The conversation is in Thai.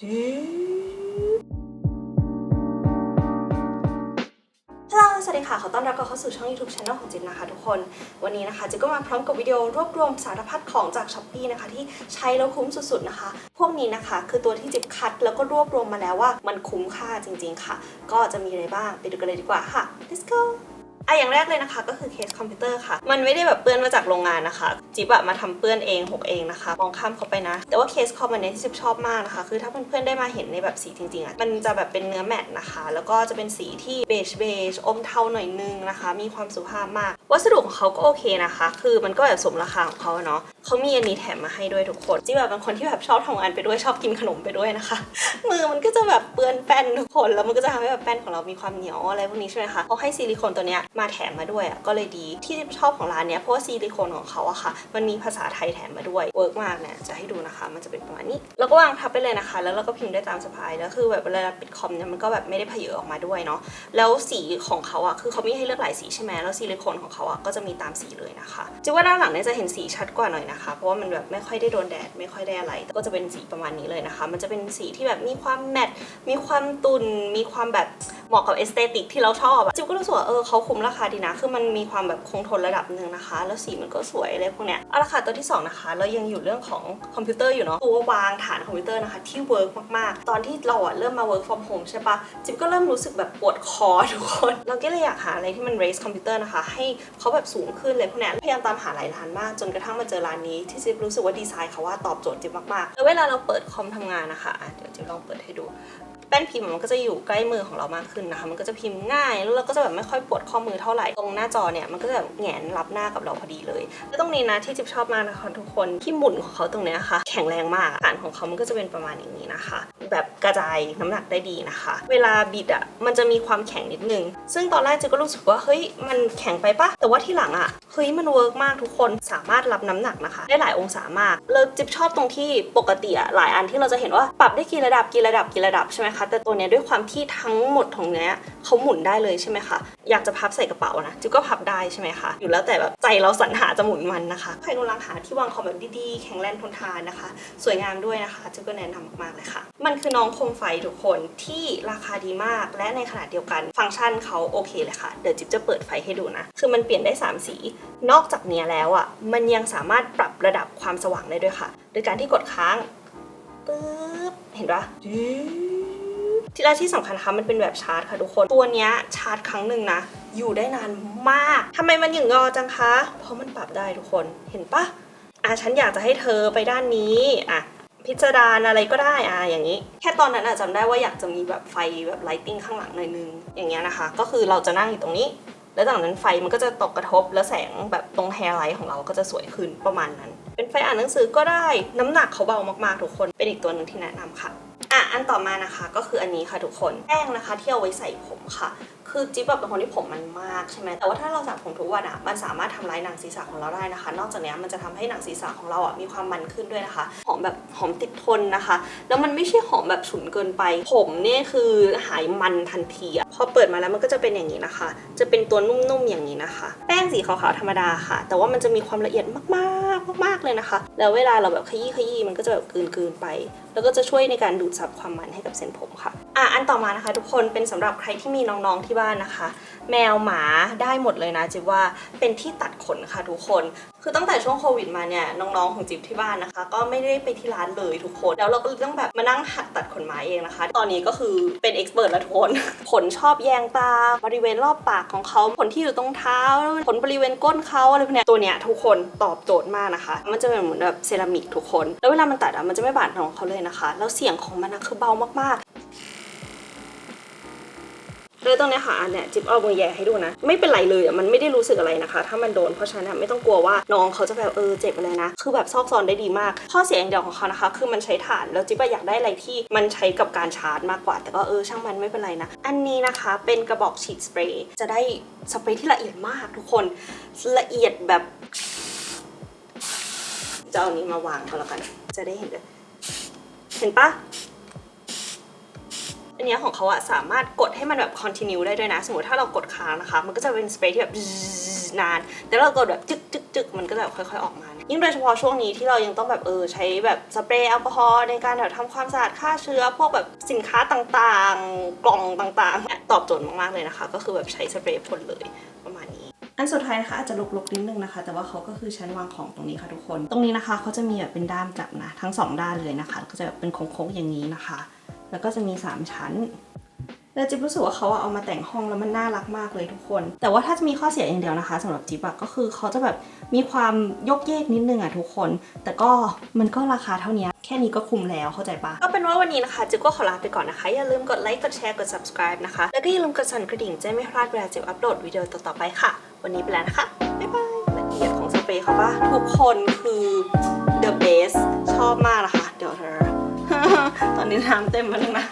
ฮัลโหลสวัสดีค่ะ ขอต้อนรับเข้าสู่ช่อง YouTube Channel ของจิ๊บนะคะทุกคน วันนี้นะคะจิก็มาพร้อมกับวิดีโอรวบรวมสารพัดของจาก s h อ p e e นะคะที่ใช้แล้วคุ้มสุดๆนะคะ พวกนี้นะคะ คือตัวที่จิบคัดแล้วก็รวบรวมมาแล้วว่ามันคุ้มค่าจริงๆค่ะ ก็จะมีอะไรบ้างไปดูกันเลยดีกว่าค่ะ let's go อะอย่างแรกเลยนะคะก็คือเคสคอมพิวเตอร์ค่ะ มันไม่ได้แบบเปื้อนมาจากโรงงานนะคะ จิ๊บอะมาทำเปื้อนเองหกเองนะคะ มองข้ามเขาไปนะ แต่ว่าเคสคอมอันเนี้ยที่จิ๊บชอบมากนะคะ คือถ้าเพื่อนๆได้มาเห็นในแบบสีจริงๆอะมันจะแบบเป็นเนื้อแมตต์นะคะ แล้วก็จะเป็นสีที่เบจเบจอมเทาหน่อยนึงนะคะ มีความสุภาพมาก วัสดุของเขาก็โอเคนะคะ คือมันก็แบบสมราคาของเขาเนาะเขามีอันนี้แถมมาให้ด้วยทุกคนจิ๊บแบบเป็นคนที่แบบชอบทำงานไปด้วยชอบกินขนมไปด้วยนะคะ มือมันก็จะแบบเปื้อนแป้นทุกคนแล้วมันก็จะทำให้แบบแป้นของเรามีความเหนียวอะไรพวกนี้ใช่ไหมคะเขาให้ซิลิโคนตัวเนี้ยมาแถมมาด้วยอะก็เลยดีที่ชอบของร้านเนี้ยเพราะว่าซิลิโคนของเขาอะค่ะ มันมีภาษาไทยแถมมาด้วยเวิร์กมากเนี่ยจะให้ดูนะคะ มันจะเป็นประมาณนี้ แล้วก็วางทับไปเลยนะคะ แล้วเราก็พิมพ์ได้ตามสบายแล้วคือแบบเวลาปิดคอมเนี่ยมันก็แบบไม่ได้เพเยอออกมาด้วยเนาะแล้วสีของเขาอะคือเขามีให้เลือกหลายสีใช่ไหมแล้วซิลิโคนของเขาอะก็จะมีตามสีเลยนะคะจิว่าด้านหลังเนี่ยจะเห็นสีชัดกว่าหน่อยนะคะ เพราะว่ามันแบบไม่ค่อยได้โดนแดดไม่ค่อยได้อะไรก็จะเป็นสีประมาณนี้เลยนะคะ มันจะเป็นสีที่แบบมีความแมตต์มีความตุนมีความแบบ เหมาะกับเอสเตติกที่เราชอบอะจิวก็รู้สึกว่าเออเขาคุ้มราคาดีนะ คือมันมีความแบบคงทนระดับหนึ่งนะคะ แล้วสีมันก็สวยอะไรพวกเนี้ยเอาละค่ะตัวที่สองนะคะ เรายังอยู่เรื่องของคอมพิวเตอร์อยู่เนาะตัววางฐานคอมพิวเตอร์นะคะที่เวิร์กมากๆ ตอนที่เราอะเริ่มมา work from home ใช่ปะจิบก็เริ่มรู้สึกแบบปวดคอทุกคน เราก็เลยอยากหาอะไรที่มัน raise คอมพิวเตอร์นะคะ ให้เขาแบบสูงขึ้นเลยพวกเนี้ยพยายามตามหาหลายร้านมาก จนกระทั่งมาเจอร้านนี้ที่จิบรู้สึกว่าดีไซน์เขาว่าตอบโจทย์จิบมากๆแล้วเวลาเราเปิดคอมทำงานนะคะอะเดี๋ยวจิบลองเปิดให้ดู แป้นพิมพ์มันก็จะอยู่ใกล้มือของเรามากขึ้นนะคะ มันก็จะพิมพ์ง่าย แล้วเราก็จะแบบไม่ค่อยปวดข้อมือเท่าไหร่ ตรงหน้าจอเนี่ยมันก็จะแบบแหงนรับหน้ากับเราพอดีเลยแล้วตรงนี้นะที่จิ๊บชอบมากนะคะทุกคน ที่หมุนของเขาตรงเนี้ยค่ะแข็งแรงมากฐานของเขามันก็จะเป็นประมาณอย่างนี้นะคะ แบบกระจายน้ำหนักได้ดีนะคะ เวลาบิดอะมันจะมีความแข็งนิดนึง ซึ่งตอนแรกจิ๊บก็รู้สึกว่าเฮ้ยมันแข็งไปปะแต่ว่าที่หลังอะเฮ้ยมันเวิร์กมากทุกคนสามารถรับน้ำหนักนะคะ ได้หลายองศามากแล้วจิ๊บชอบตรงที่ปกติอะหลายอันที่เราจะเห็นว่าปรับได้กี่ระดับกี่ระดับกี่ระดับใช่ไหมคะ แต่ตัวเนี้ยด้วยความที่ทั้งหมดของเนี้ยเขาหมุนได้เลยใช่ไหมคะอยากจะพับใส่กระเป๋านะจิ๊บก็พับได้ใช่ไหมคะอยู่แล้วแต่แบบใจเราสรรหาจะหมุนมันนะคะใครกำลังหาที่วางคอมแบบดีๆ แข็งแรงทนทานนะคะ สวยงามด้วยนะคะจิ๊บก็แนะนำมากๆเลยค่ะ มันคือน้องโคมไฟทุกคนที่ราคาดีมาก และในขณะเดียวกันฟังก์ชันเขาโอเคเลยค่ะเดี๋ยวจิ๊บจะเปิดไฟให้ดูนะคือมันเปลี่ยนได้ 3 สี นอกจากเนี้ยแล้วอะมันยังสามารถปรับระดับความสว่างได้ด้วยค่ะ โดยการที่กดค้างปึ๊บเห็นปะ ที่และที่สำคัญนะคะมันเป็นแบบชาร์จค่ะทุกคน ตัวเนี้ยชาร์จครั้งหนึ่งนะ อยู่ได้นานมากทำไมมันหยิ่งงอจังคะ เพราะมันปรับได้ทุกคนเห็นปะอะฉันอยากจะให้เธอไปด้านนี้อะพิจารณาอะไรก็ได้อะอย่างนี้ แค่ตอนนั้นอะจำได้ว่าอยากจะมีแบบไฟแบบไลติ้งข้างหลังหน่อยนึง อย่างเงี้ยนะคะ ก็คือเราจะนั่งอยู่ตรงนี้ แล้วจากนั้นไฟมันก็จะตกกระทบ แล้วแสงแบบตรงแฮร์ไลท์ของเราก็จะสวยขึ้นประมาณนั้น เป็นไฟอ่านหนังสือก็ได้ น้ำหนักเขาเบามากๆทุกคน เป็นอีกตัวหนึ่งที่แนะนำค่ะ อะอันต่อมานะคะก็คืออันนี้ค่ะทุกคนแป้งนะคะที่เอาไว้ใส่ผมค่ะ คือจิ๊บแบบเป็นคนที่ผมมันมากใช่ไหมแต่ว่าถ้าเราสระผมทุกวันอะมันสามารถทำลายหนังศีรษะของเราได้นะคะ นอกจากนี้มันจะทำให้หนังศีรษะของเราอะมีความมันขึ้นด้วยนะคะหอมแบบหอมติดทนนะคะ แล้วมันไม่ใช่หอมแบบฉุนเกินไป ผมเนี่ยคือหายมันทันทีอะพอเปิดมาแล้วมันก็จะเป็นอย่างนี้นะคะ จะเป็นตัวนุ่มๆอย่างนี้นะคะ แป้งสีขาวๆธรรมดาค่ะ แต่ว่ามันจะมีความละเอียดมากๆมากๆเลยนะคะ แล้วเวลาเราแบบขยี้ขยี้มันก็จะแบบกลืนๆไป แล้วก็จะช่วยในการดูดซับความมันให้กับเส้นผมค่ะอะอันต่อมานะคะ ทุกคนเป็นสำหรับใครที่มีน้องๆที่บ้านนะคะ แมวหมาได้หมดเลยนะจิว่าเป็นที่ตัดขนค่ะทุกคน คือตั้งแต่ช่วงโควิดมาเนี่ยน้องๆของจิ๊บที่บ้านนะคะ ก็ไม่ได้ไปที่ร้านเลยทุกคนแล้วเราก็ต้องแบบมานั่งหัดตัดขนไม้เองนะคะ ตอนนี้ก็คือเป็นเอ็กซ์เพรสแล้วทุกคนขนชอบแยงตาบริเวณรอบปากของเขาขนที่อยู่ตรงเท้าขนบริเวณก้นเขาอะไรพวกเนี้ยตัวเนี้ยทุกคนตอบโจทย์มากนะคะ มันจะเป็นเหมือนแบบเซรามิกทุกคน แล้วเวลามันตัดอะมันจะไม่บาดน้องเขาเลยนะคะ แล้วเสียงของมันนะคือเบามากๆ เลยตรงนี้ค่ะอันเนี้ยจิ๊บเอามือแย่ให้ดูนะ ไม่เป็นไรเลยอะมันไม่ได้รู้สึกอะไรนะคะ ถ้ามันโดนเพราะฉะนั้นไม่ต้องกลัวว่าน้องเขาจะแบบเออเจ็บอะไรนะ คือแบบซอกซอนได้ดีมาก ข้อเสียอย่างเดียวของเขานะคะ คือมันใช้ถ่านแล้วจิ๊บอะอยากได้อะไรที่มันใช้กับการชาร์จมากกว่า แต่ก็เออช่างมันไม่เป็นไรนะ อันนี้นะคะเป็นกระบอกฉีดสเปรย์จะได้สเปรย์ที่ละเอียดมากทุกคนละเอียดแบบจะเอาอันนี้มาวางก็แล้วกัน จะได้เห็นเลยเห็นปะ อันนี้ของเขาอะสามารถกดให้มันแบบ continue ได้ด้วยนะ สมมติถ้าเรากดค้างนะคะ มันก็จะเป็นสเปรย์ที่แบบนาน แต่เรากดแบบจึกจึกจึกมันก็จะแบบค่อยๆออกมา ยิ่งโดยเฉพาะช่วงนี้ที่เรายังต้องแบบเออใช้แบบสเปรย์แอลกอฮอล์ในการแบบทำความสะอาดฆ่าเชื้อ พวกแบบสินค้าต่างๆ กล่องต่างๆ ตอบโจทย์มากๆเลยนะคะ ก็คือแบบใช้สเปรย์พ่นเลยประมาณนี้อันสุดท้ายนะคะอาจจะลกๆนิดนึงนะคะ แต่ว่าเขาก็คือชั้นวางของตรงนี้ค่ะทุกคน ตรงนี้นะคะเขาจะมีแบบเป็นด้ามจับนะ ทั้งสองด้านเลยนะคะ ก็จะแบบเป็นโค้งๆอย่างนี้นะคะ แล้วก็จะมี 3 ชั้นแล้วจิ๊บรู้สึกว่าเขาเอามาแต่งห้องแล้วมันน่ารักมากเลยทุกคน แต่ว่าถ้าจะมีข้อเสียอย่างเดียวนะคะสำหรับจิ๊บอะก็คือเขาจะแบบมีความยกเยกนิดนึงอะทุกคน แต่ก็มันก็ราคาเท่านี้แค่นี้ก็คุ้มแล้วเข้าใจปะก็เป็นว่าวันนี้นะคะจิ๊บก็ขอลาไปก่อนนะคะ อย่าลืมกดไลค์กดแชร์กด subscribe นะคะ แล้วก็อย่าลืมกดสั่นกระดิ่งจะไม่พลาดเวลาจิ๊บอัปโหลดวิดีโอต่อๆไปค่ะ วันนี้ไปแล้วนะคะบ๊ายบายละเอียดของสเปรย์เขาปะทุกคนคือ the best ชอบมากนะคะเดี๋ยวเธอ ตอนนี้น้ำเต็มมาแล้วนะ